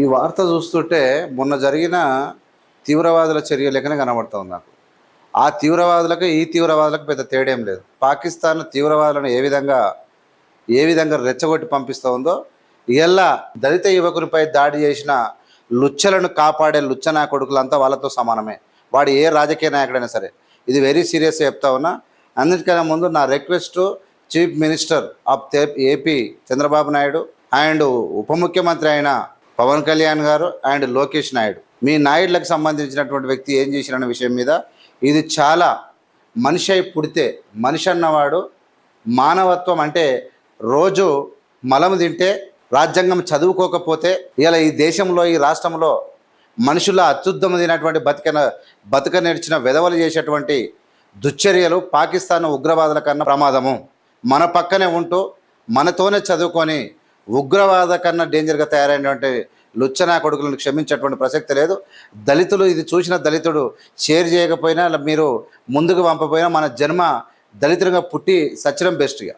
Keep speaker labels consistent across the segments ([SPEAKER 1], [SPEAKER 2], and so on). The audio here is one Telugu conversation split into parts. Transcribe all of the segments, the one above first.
[SPEAKER 1] ఈ వార్త చూస్తుంటే మొన్న జరిగిన తీవ్రవాదుల చర్య లెక్కనే కనబడుతుంది నాకు. ఆ తీవ్రవాదులకు ఈ తీవ్రవాదులకు పెద్ద తేడేం లేదు. పాకిస్తాన్ తీవ్రవాదులను ఏ విధంగా ఏ విధంగా రెచ్చగొట్టి పంపిస్తోందో ఇలా దళిత యువకునిపై దాడి చేసిన లుచ్చలను కాపాడే లుచ్చనా కొడుకులంతా వాళ్ళతో సమానమే. వాడు ఏ రాజకీయ నాయకుడైనా సరే. ఇది వెరీ సీరియస్ చెప్తా ఉన్నా. అన్నిటికన్నా ముందు నా request chief minister of AP Chandrababu Naidu and ఉప ముఖ్యమంత్రి అయిన పవన్ కళ్యాణ్ గారు అండ్ లోకేష్ నాయుడు. మీ నాయుడులకు సంబంధించినటువంటి వ్యక్తి ఏం చేసిన విషయం మీద ఇది చాలా మనిషి అయి పుడితే మనిషి అన్నవాడు మానవత్వం అంటే రోజు మలము తింటే రాజ్యాంగం చదువుకోకపోతే ఇలా ఈ దేశంలో ఈ రాష్ట్రంలో మనుషుల అత్యుత్తమ తినటువంటి బతికన బతుక నేర్చిన వెధవలు చేసేటువంటి దుశ్చర్యలు పాకిస్తాన్ ఉగ్రవాదుల కన్నా ప్రమాదము. మన పక్కనే ఉంటూ మనతోనే చదువుకొని ఉగ్రవాద కన్నా డేంజర్గా తయారైనటువంటి లుచ్చనా కొడుకులను క్షమించేటువంటి ప్రసక్తి లేదు. దళితులు ఇది చూసిన దళితుడు షేర్ చేయకపోయినా మీరు ముందుకు పంపపోయినా మన జన్మ దళితులుగా పుట్టి సచ్చడం బెస్ట్ ఇక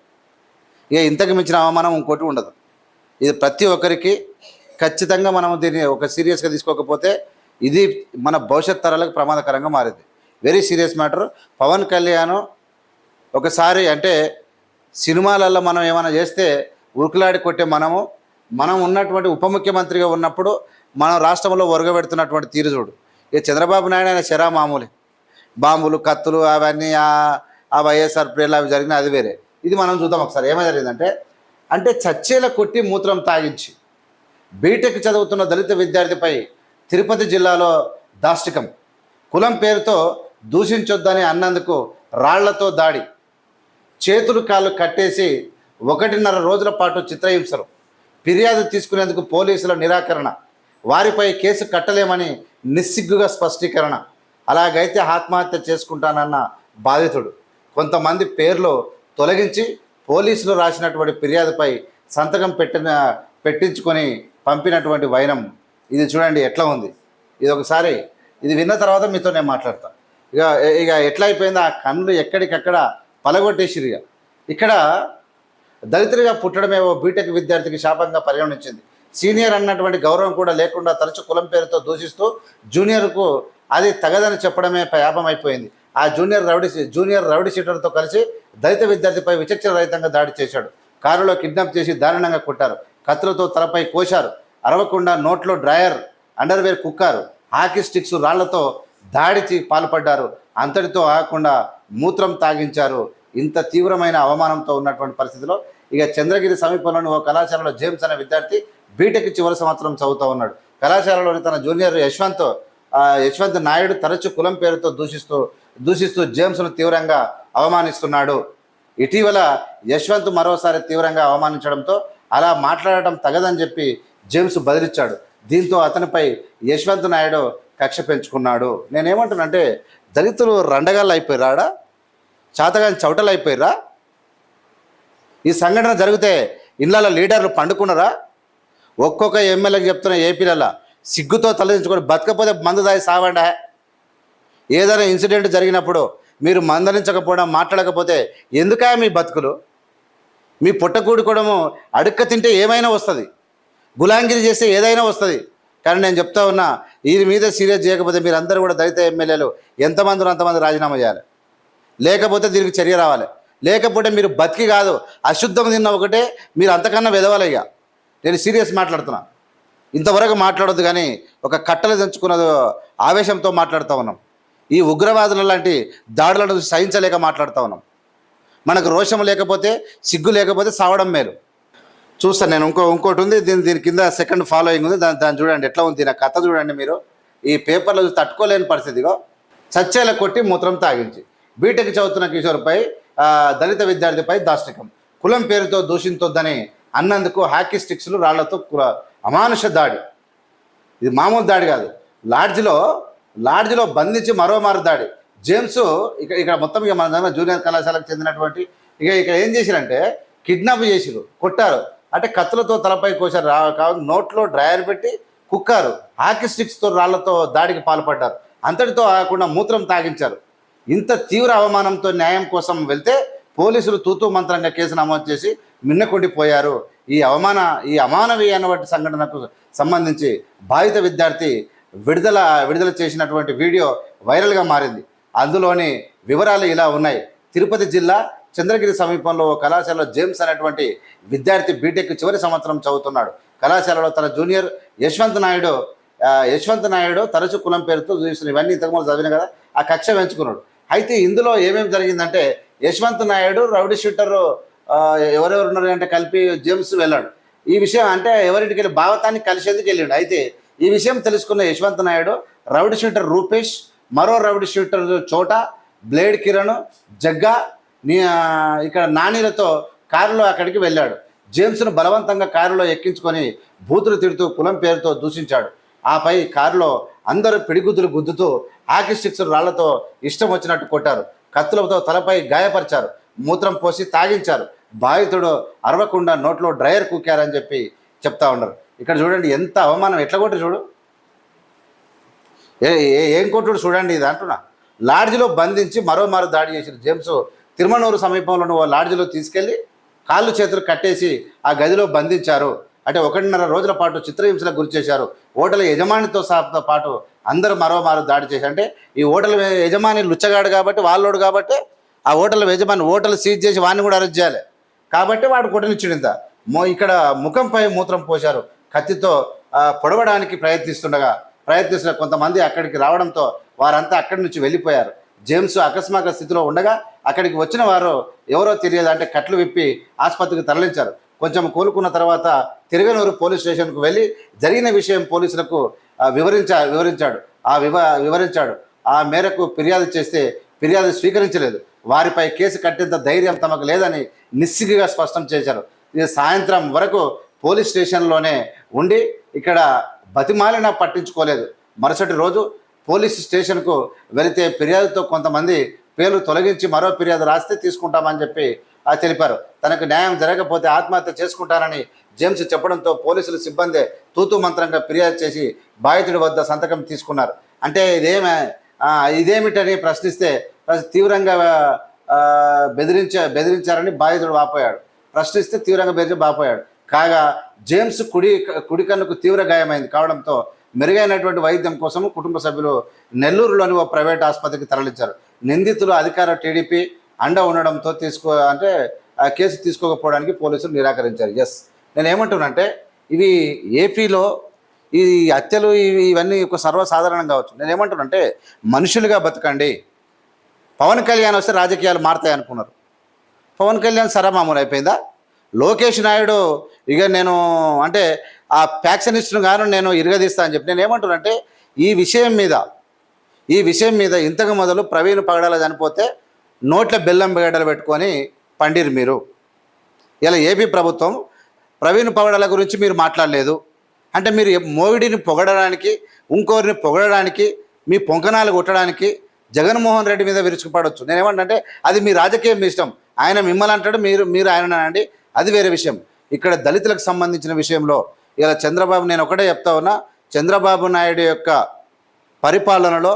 [SPEAKER 1] ఇక ఇంతకు మించిన అవమానం ఇంకోటి ఉండదు. ఇది ప్రతి ఒక్కరికి ఖచ్చితంగా మనం దీన్ని ఒక సీరియస్గా తీసుకోకపోతే ఇది మన భవిష్యత్ తరాలకు ప్రమాదకరంగా మారింది. Very serious matter Pawan Kalyan ఒకసారి అంటే సినిమాలలో మనం ఏమైనా చేస్తే ఉరుకులాడి కొట్టే మనము మనం ఉన్నటువంటి ఉప ముఖ్యమంత్రిగా ఉన్నప్పుడు మనం రాష్ట్రంలో ఒరగబెడుతున్నటువంటి తీరు చూడు. ఇక చంద్రబాబు నాయుడు ఆయన శరా మామూలే. బాంబులు కత్తులు అవన్నీ ఆ- వైఎస్ఆర్ ప్రేర్లు అవి జరిగిన అది వేరే. ఇది మనం చూద్దాం ఒకసారి. ఏమై జరిగిందంటే అంటే చచ్చేల కొట్టి మూత్రం తాగించి బీటెక్ చదువుతున్న దళిత విద్యార్థిపై తిరుపతి జిల్లాలో దాష్టికం. కులం పేరుతో దూషించొద్దని అన్నందుకు రాళ్ళతో దాడి. చేతులు కాళ్ళు కట్టేసి ఒకటిన్నర రోజుల పాటు చిత్రహింసలు. ఫిర్యాదు తీసుకునేందుకు పోలీసుల నిరాకరణ. వారిపై కేసు కట్టలేమని నిస్సిగ్గుగా స్పష్టీకరణ. అలాగైతే ఆత్మహత్య చేసుకుంటానన్న బాధితుడు. కొంతమంది పేర్లు తొలగించి పోలీసులు రాసినటువంటి ఫిర్యాదుపై సంతకం పెట్టిన పెట్టించుకొని పంపినటువంటి వైనం. ఇది చూడండి ఎట్లా ఉంది. ఇది ఒకసారి ఇది విన్న తర్వాత మీతో నేను మాట్లాడతాను ఇక ఇక ఎట్లా అయిపోయింది ఆ కళ్ళు ఎక్కడికక్కడ పలగొట్టేసిరు ఇక. ఇక్కడ దళితుడిగా పుట్టడమే ఓ బీటెక్ విద్యార్థికి శాపంగా పరిగణించింది. సీనియర్ అన్నటువంటి గౌరవం కూడా లేకుండా తరచు కులం పేరుతో దూషిస్తూ జూనియర్కు అది తగదని చెప్పడమే పాపం అయిపోయింది ఆ జూనియర్ రౌడీ జూనియర్ రౌడీ షీటర్తో కలిసి దళిత విద్యార్థిపై విచక్షణ రహితంగా దాడి చేశాడు. కారులో కిడ్నాప్ చేసి దారుణంగా కొట్టారు. కత్తులతో తలపై కోశారు. అరవకుండా నోట్లో డ్రాయర్ అండర్వేర్ కుక్కారు. హాకీ స్టిక్స్ రాళ్ళతో దాడికి పాల్పడ్డారు. అంతటితో ఆగకుండా మూత్రం తాగించారు ఇంత తీవ్రమైన అవమానంతో ఉన్నటువంటి పరిస్థితిలో ఇక చంద్రగిరి సమీపంలోని ఓ కళాశాలలో జేమ్స్ అనే విద్యార్థి బీటెక్ చివరి సంవత్సరం చదువుతూ ఉన్నాడు. కళాశాలలోని తన జూనియర్ యశ్వంత్ యశ్వంత్ నాయుడు తరచు కులం పేరుతో దూషిస్తూ దూషిస్తూ జేమ్స్ను తీవ్రంగా అవమానిస్తున్నాడు. ఇటీవల యశ్వంత్ మరోసారి తీవ్రంగా అవమానించడంతో అలా మాట్లాడటం తగదని చెప్పి జేమ్స్ బదిలిచ్చాడు. దీంతో అతనిపై యశ్వంత్ నాయుడు కక్ష పెంచుకున్నాడు. నేనేమంటున్నానంటే దళితులు రండగాళ్ళు అయిపోయారా చేతగాని చౌటలు అయిపోయారా ఈ సంఘటన జరిగితే ఇళ్ళ లీడర్లు పండుకున్నారా? ఒక్కొక్క ఎమ్మెల్యేకి చెప్తున్న ఏపీలలో సిగ్గుతో తలదించుకొని బతకపోతే మందు దాయి సావండా? ఏదైనా ఇన్సిడెంట్ జరిగినప్పుడు మీరు మందలించకపోవడం మాట్లాడకపోతే ఎందుకా మీ బతుకులు? మీ పుట్టకూడుకోవడము అడుక్క తింటే ఏమైనా వస్తుంది. గులాంగిరి చేస్తే ఏదైనా వస్తుంది. కానీ నేను చెప్తా ఉన్నా వీరి మీద సీరియస్ చేయకపోతే మీరు అందరూ కూడా దళిత ఎమ్మెల్యేలు ఎంతమంది అంతమంది రాజీనామా చేయాలి? లేకపోతే దీనికి చర్య రావాలి. లేకపోతే మీరు బతికి కాదు. అశుద్ధం తిన్న ఒకటే మీరు అంతకన్నా వెదవాలి ఇక. నేను సీరియస్ మాట్లాడుతున్నా. ఇంతవరకు మాట్లాడొద్దు కానీ ఒక కట్టలు తెంచుకున్న ఆవేశంతో మాట్లాడుతూ ఉన్నాం. ఈ ఉగ్రవాదుల లాంటి దాడులను సహించలేక మాట్లాడుతూ ఉన్నాం. మనకు రోషం లేకపోతే సిగ్గు లేకపోతే సావడం మేలు. చూస్తాను నేను ఇంకో ఇంకోటి ఉంది. దీని దీని కింద సెకండ్ ఫాలోయింగ్ ఉంది. దాని దాన్ని చూడండి. ఎట్లా ఉంది? నా కథ చూడండి మీరు. ఈ పేపర్లో చూసి తట్టుకోలేని పరిస్థితిగా చచ్చేల కొట్టి మూత్రం తాగించి. బీటెక్ చదువుతున్న కిషోర్పై దళిత విద్యార్థిపై దాష్టికం. కులం పేరుతో దూషించొద్దని అన్నందుకు హాకీ స్టిక్స్లు రాళ్ళతో అమానుష దాడి. ఇది మామూలు దాడి కాదు. లాడ్జ్లో లాడ్జ్లో బంధించి మరో మారు దాడి. జేమ్స్ ఇక ఇక్కడ మొత్తం ఇక మన దగ్గర జూనియర్ కళాశాలకు చెందినటువంటి ఇక ఇక్కడ ఏం చేసిరంటే కిడ్నాప్ చేసిరు కొట్టారు. అంటే కత్తులతో తలపై కోసారు రా కావాలి నోట్లో డ్రయర్ పెట్టి కుక్కారు. హాకీ స్టిక్స్తో రాళ్ళతో దాడికి పాల్పడ్డారు. అంతటితో ఆగకుండా మూత్రం తాగించారు. ఇంత తీవ్ర అవమానంతో న్యాయం కోసం వెళ్తే పోలీసులు తూతూ మంత్రంగా కేసు నమోదు చేసి మిన్నకుండిపోయారు. ఈ అవమాన ఈ అమానవీయమైనటువంటి సంఘటనకు సంబంధించి బాధిత విద్యార్థి విడుదల విడుదల చేసినటువంటి వీడియో వైరల్గా మారింది. అందులోని వివరాలు ఇలా ఉన్నాయి. తిరుపతి జిల్లా చంద్రగిరి సమీపంలో కళాశాలలో జేమ్స్ అనేటువంటి విద్యార్థి బీటెక్ చివరి సంవత్సరం చదువుతున్నాడు. కళాశాలలో తన జూనియర్ యశ్వంత్ నాయుడు యశ్వంత్ నాయుడు తరచు కులం పేరుతో చూసిన ఇవన్నీ ఇంతకుముందు చదివిన కదా ఆ కక్ష పెంచుకున్నాడు అయితే ఇందులో ఏమేమి జరిగిందంటే యశ్వంత్ నాయుడు రౌడీ షూటర్ ఎవరెవరు ఉన్నారు అంటే కలిపి జేమ్స్ వెళ్ళాడు. ఈ విషయం అంటే ఎవరింటికి వెళ్ళి భావతాన్ని కలిసేందుకు వెళ్ళాడు. అయితే ఈ విషయం తెలుసుకున్న యశ్వంత్ నాయుడు రౌడీ షూటర్ రూపేష్ మరో rowdy shooter Chota blade Kiran Jagga నీ ఇక్కడ నానీలతో కారులో అక్కడికి వెళ్ళాడు. జేమ్స్ను బలవంతంగా కారులో ఎక్కించుకొని బూతులు తిడుతూ కులం పేరుతో దూషించాడు. ఆపై కారులో అందరూ పిడిగుద్దులు గుద్దుతూ ఆకిస్టిక్స్ స్టిక్స్ రాళ్ళతో ఇష్టం వచ్చినట్టు కొట్టారు. కత్తులతో తలపై గాయపరిచారు. మూత్రం పోసి తాగించారు. బాధితుడు అరవకుండా నోట్లో డ్రైయర్ కుక్కారని చెప్పి చెప్తా ఉన్నారు. ఇక్కడ చూడండి ఎంత అవమానం. ఎట్లా కొట్టు చూడు? ఏ ఏ- ఏం కొట్టుడు చూడండి ఇది అంటున్నా. లాడ్జిలో బంధించి మరోమారు దాడి చేసిన జేమ్స్ తిరుమనూరు సమీపంలోని ఓ లాడ్జిలో తీసుకెళ్ళి కాళ్ళు చేతులు కట్టేసి ఆ గదిలో బంధించారు. అంటే ఒకటిన్నర రోజుల పాటు చిత్రహింసలకు గురి చేశారు. హోటల్ యజమానితో సహా పాటు అందరూ మరోమారు దాడి చేసి అంటే ఈ హోటల్ యజమాని లుచ్చగాడు కాబట్టి వాళ్ళోడు కాబట్టి ఆ హోటల్ యజమాని హోటల్ సీజ్ చేసి వాడిని కూడా అరెస్ట్ చేయాలి. కాబట్టి వాడు కొట్టనిచ్చాడు ఇంత. మో ఇక్కడ ముఖంపై మూత్రం పోశారు. కత్తితో పొడవడానికి ప్రయత్నిస్తుండగా ప్రయత్నిస్తున్న కొంతమంది అక్కడికి రావడంతో వారంతా అక్కడి నుంచి వెళ్ళిపోయారు. జేమ్స్ అకస్మాత్ స్థితిలో ఉండగా అక్కడికి వచ్చిన వారు ఎవరో తెలియదు. అంటే కట్లు విప్పి ఆసుపత్రికి తరలించారు. కొంచెం కోలుకున్న తర్వాత తిరుగనూరు పోలీస్ స్టేషన్కు వెళ్ళి జరిగిన విషయం పోలీసులకు వివరించా వివరించాడు. ఆ వివ వివరించాడు. ఆ మేరకు ఫిర్యాదు చేస్తే ఫిర్యాదు స్వీకరించలేదు. వారిపై కేసు కట్టేంత ధైర్యం తమకు లేదని నిస్సిగ్గుగా స్పష్టం చేశారు. ఇది సాయంత్రం వరకు పోలీస్ స్టేషన్లోనే ఉండి ఇక్కడ బతిమాలిన పట్టించుకోలేదు. మరుసటి రోజు పోలీస్ స్టేషన్కు వెళితే ఫిర్యాదుతో కొంతమంది పేర్లు తొలగించి మరో ఫిర్యాదు రాస్తే తీసుకుంటామని చెప్పి తెలిపారు. తనకు న్యాయం జరగకపోతే ఆత్మహత్య చేసుకుంటానని జేమ్స్ చెప్పడంతో పోలీసులు సిబ్బంది తూతు మంత్రంగా ఫిర్యాదు చేసి బాధితుడి వద్ద సంతకం తీసుకున్నారు. అంటే ఇదేమే ఇదేమిటని ప్రశ్నిస్తే తీవ్రంగా బెదిరించ బెదిరించారని బాధితుడు వాపోయాడు. ప్రశ్నిస్తే తీవ్రంగా బెదిరి బాపోయాడు కాగా జేమ్స్ కుడి కుడి కన్నుకు తీవ్ర గాయమైంది. కావడంతో మెరుగైనటువంటి వైద్యం కోసం కుటుంబ సభ్యులు నెల్లూరులోని ఓ ప్రైవేట్ ఆసుపత్రికి తరలించారు. నిందితులు అధికార టీడీపీ అండ ఉండడంతో తీసుకో అంటే ఆ కేసు తీసుకోకపోవడానికి పోలీసులు నిరాకరించారు. ఎస్ నేను ఏమంటున్నానంటే ఇవి ఏపీలో ఈ హత్యలు ఇవి ఇవన్నీ ఒక సర్వసాధారణం కావచ్చు. నేను ఏమంటున్నానంటే మనుషులుగా బతకండి. పవన్ కళ్యాణ్ వస్తే రాజకీయాలు మారుతాయి అనుకున్నారు పవన్ కళ్యాణ్ సరమామూలు అయిపోయిందా? లోకేష్ నాయుడు ఇక నేను అంటే ఆ ఫ్యాక్షనిస్ట్ను గాను నేను ఇరగదీస్తా అని చెప్పి నేను ఏమంటున్నానంటే ఈ విషయం మీద ఈ విషయం మీద ఇంతకు మొదలు ప్రవీణ్ పగడాల చనిపోతే నోట్ల బెల్లం గడ్డలు పెట్టుకొని పండిరు మీరు. ఇలా ఏపీ ప్రభుత్వం ప్రవీణ్ పవడల గురించి మీరు మాట్లాడలేదు. అంటే మీరు మోవిడిని పొగడడానికి ఇంకోరిని పొగడడానికి మీ పొంకనాలు కొట్టడానికి జగన్మోహన్ రెడ్డి మీద విరుచుకుపడవచ్చు నేనేమంటే అది మీ రాజకీయం మీ ఇష్టం. ఆయన మిమ్మల్ని అంటాడు మీరు మీరు ఆయన అండి అది వేరే విషయం. ఇక్కడ దళితులకు సంబంధించిన విషయంలో ఇలా చంద్రబాబు నేను ఒకటే చెప్తా ఉన్నా చంద్రబాబు నాయుడు యొక్క పరిపాలనలో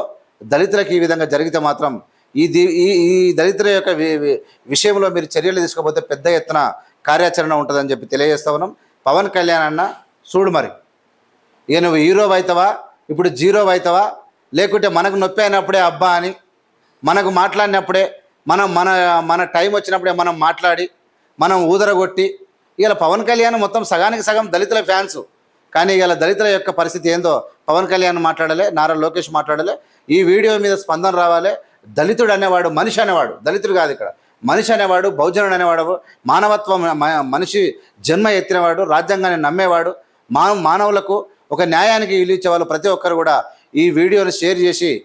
[SPEAKER 1] దళితులకు ఈ విధంగా జరిగితే మాత్రం ఈ ఈ ఈ దళితుల యొక్క విషయంలో మీరు చర్యలు తీసుకోకపోతే పెద్ద ఎత్తున కార్యాచరణ ఉంటుందని చెప్పి తెలియజేస్తా ఉన్నాం. పవన్ కళ్యాణ్ అన్న చూడు మరి. ఇక నువ్వు హీరో అవుతావా ఇప్పుడు జీరో అవుతావా లేకుంటే మనకు నొప్పి అయినప్పుడే అబ్బా అని మనకు మాట్లాడినప్పుడే మనం మన మన టైం వచ్చినప్పుడే మనం మాట్లాడి మనం ఊదరగొట్టి ఇలా పవన్ కళ్యాణ్ మొత్తం సగానికి సగం దళితుల ఫ్యాన్స్. కానీ ఇలా దళితుల యొక్క పరిస్థితి ఏందో పవన్ కళ్యాణ్ మాట్లాడలే నారా లోకేష్ మాట్లాడలే. ఈ వీడియో మీద స్పందన రావాలి. దళితుడు అనేవాడు మనిషి అనేవాడు. దళితుడు కాదు ఇక్కడ. మనిషి అనేవాడు బహుజనుడు అనేవాడు మానవత్వం మనిషి జన్మ ఎత్తినవాడు రాజ్యాంగాన్ని నమ్మేవాడు. మానవ మానవులకు ఒక న్యాయానికి ఇల్లు ప్రతి ఒక్కరు కూడా ఈ వీడియోని షేర్ చేసి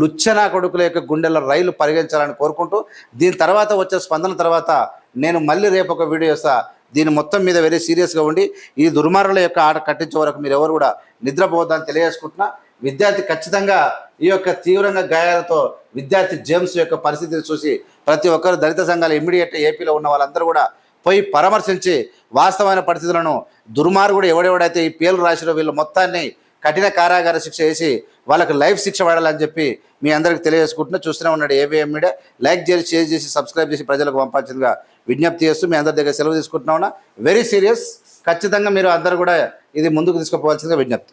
[SPEAKER 1] లుచ్చనా కొడుకుల యొక్క గుండెల రైలు పరిగణించాలని కోరుకుంటూ దీని తర్వాత వచ్చే స్పందన తర్వాత నేను మళ్ళీ రేపు ఒక వీడియో ఇస్తా దీని మొత్తం మీద వెరీ సీరియస్గా ఉండి ఈ దుర్మార్గుల యొక్క ఆట కట్టించే వరకు మీరు ఎవరు కూడా నిద్రపోవద్దని తెలియజేసుకుంటున్నా. విద్యార్థి ఖచ్చితంగా ఈ యొక్క తీవ్రంగా గాయాలతో విద్యార్థి జేమ్స్ యొక్క పరిస్థితిని చూసి ప్రతి ఒక్కరు దళిత సంఘాలు ఇమ్మీడియట్ ఏపీలో ఉన్న వాళ్ళందరూ కూడా పోయి పరామర్శించి వాస్తవమైన పరిస్థితులను దుర్మార్గుడు ఎవడెవడైతే ఈ పేర్లు రాసిరో వీళ్ళు మొత్తాన్ని కఠిన కారాగార శిక్ష వేసి వాళ్ళకి లైఫ్ శిక్ష పడాలని చెప్పి మీ అందరికి తెలియజేసుకుంటున్నా. చూస్తూనే ఉన్నాడు ఏవిఎం మీడియా లైక్ చేసి షేర్ చేసి సబ్స్క్రైబ్ చేసి ప్రజలకు పంపాల్సిందిగా విజ్ఞప్తి చేస్తూ మీ అందరి దగ్గర సెలవు తీసుకుంటున్నా వెరీ సీరియస్ ఖచ్చితంగా మీరు అందరు కూడా ఇది ముందుకు తీసుకుపోవాల్సిందిగా విజ్ఞప్తి.